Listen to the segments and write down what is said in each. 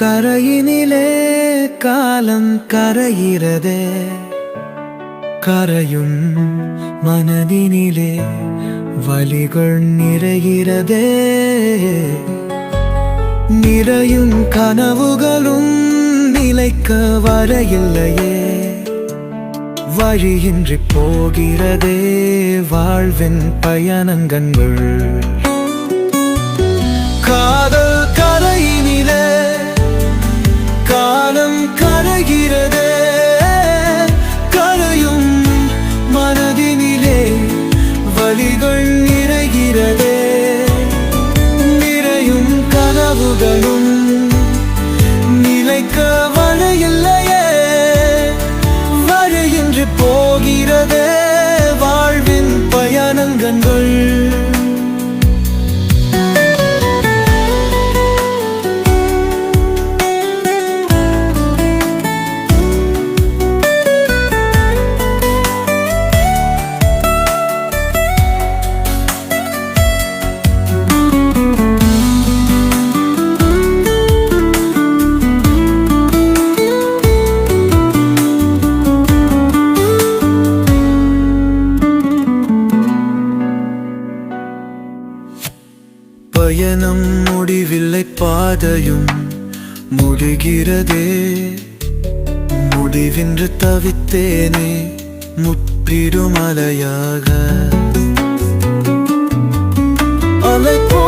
கரையினிலே காலம் கரையிறதே. கரையும் மனதினிலே வலிகள் நிறைகிறதே. நிறையும் கனவுகளும் நிலைக்க வரையில்லையே. வழியின்றி போகிறதே வாழ்வின் பயணங்கள். பயணம் முடிவில்லை பாதையும் முடிகிறதே முடிவின்று தவித்தேனே முற்றிடும் அலையாக. அலை போ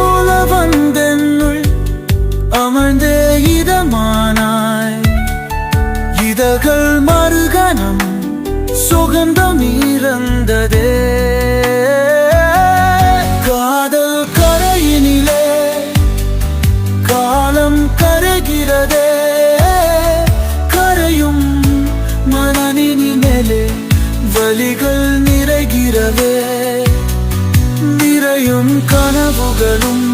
வழிகள் நிறைகிறவே நிறையும் கனவுகளும்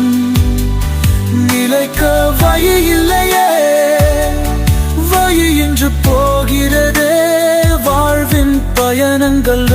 நிலைக்க வழியில்லையே வழி என்று போகிறதே. வாழ்வின் பயணங்கள்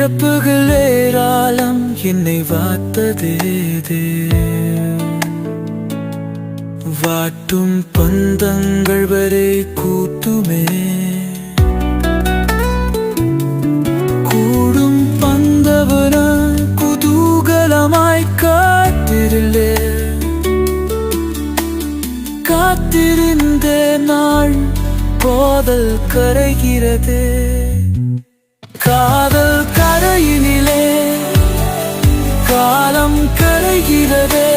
இழப்புகள் ஏராளம். என்னை வாத்ததேதே வாட்டும் பந்தங்கள் வரை கூட்டுமே கூடும் பந்தவன குதூகலமாய் காத்திருளே காத்திருந்த நாள் போதல் கரைகிறது. காதல் கரைகிறதே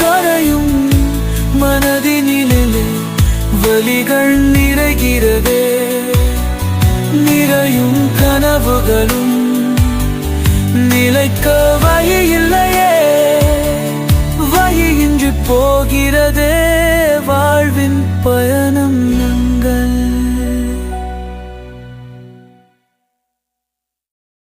கரையும் மனதினிலே வலிகள் நிறைகிறதே. நிறையும் கனவுகளும் நிலைக்க வழியில்லையே. வழியின்றி போகிறதே வாழ்வின் பய